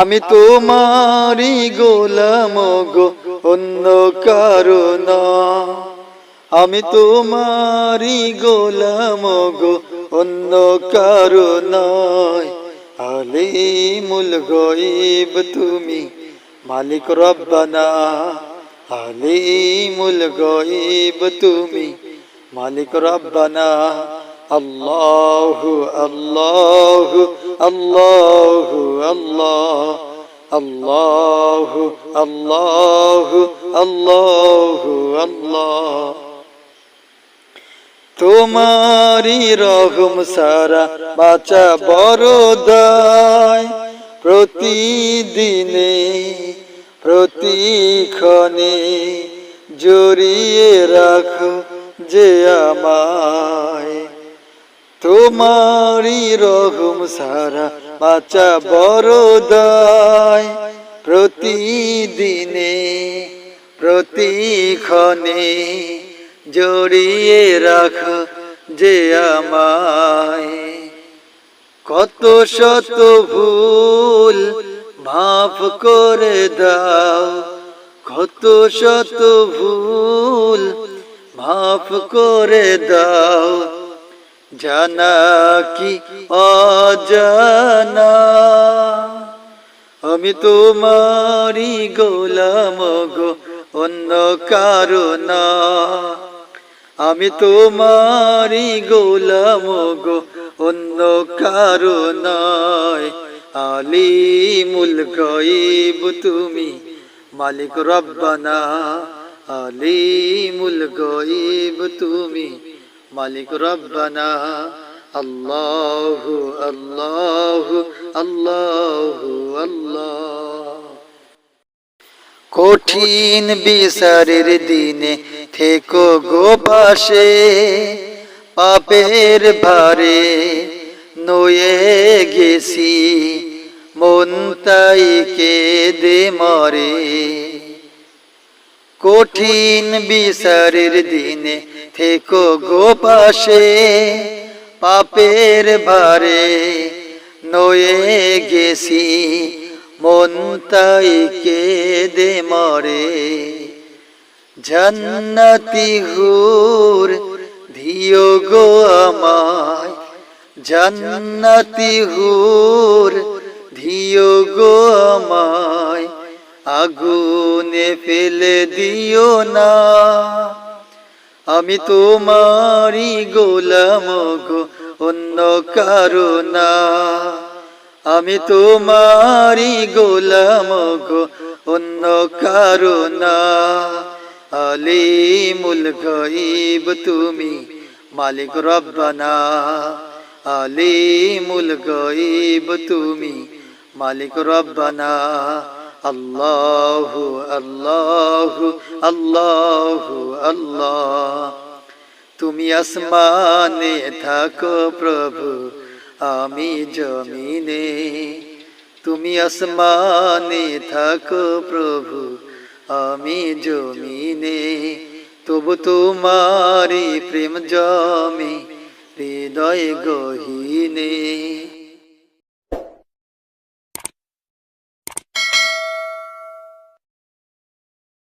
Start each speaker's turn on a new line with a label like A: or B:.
A: আমি তোমারি গোলাম গো, অন্য কারণ আমি তোমারি গোলাম গো, অন্য কারণ আলিমুল গইব তুমি, মালিক রব্বানা। আলিমুল গইব তুমি, মালিক রব্বানা। আল্লাহু আল্লাহু আল্লাহু আল্লাহ, আল্লাহু আল্লাহু আল্লাহু আল্লাহ। তোমারি রহম সারা বাঁচা বড় প্রতিদিনে, প্রতিক্ষণে জড়িয়ে রাখো যে আমায়। তোমারি রহম সারা বাঁচা বড় প্রতিদিনে, প্রতিক্ষণে জড়িয়ে রাখ যে আমায়। কত শত ভুল মাফ করে দাও, কত শত ভুল মাফ করে দাও। জানা অজানা? আমি তোমারি গোলাম গো, অন্য কারণ আমি তোমারি গোলাম গো, অন্য কারণ আলিমুল গইব তুমি, মালিক রব্বানা। আলিমুল গইব তুমি। মালিক রব্বানা, আল্লাহু আল্লাহু আল্লাহু, আল্লাহ। কঠিন বিচারের দিনে থেকো গো পাশে, পাপের ভারে নয়ে গেছি, মন তাই কেঁদে মরে। কঠিন বিচারের দিনে থেকো গো পাশে, পাপের ভারে নয়ে গেছি, মন তাই কেঁদে মরে। জান্নাতি হুর ধিও গো আমায়। জান্নাতি হুর ধিও গো আমায়। আগুনে ফেলে দিও না। আমি তোমারি গোলাম গো, অন্য কারও না। আমি তোমারি গোলাম গো, অন্য কারণ আলিমুল গইব তুমি, মালিক রব্বানা। আলিমুল গইব তুমি, মালিক রব্বানা। আল্লাহু আল্লাহু আল্লাহু আল্লাহ তুমি আসমানে থাকো প্রভু আমি জমিনে তুমি আসমানে থাকো প্রভু আমি জমিনে তবু তোমারি প্রেম জমে হৃদয় গহিনে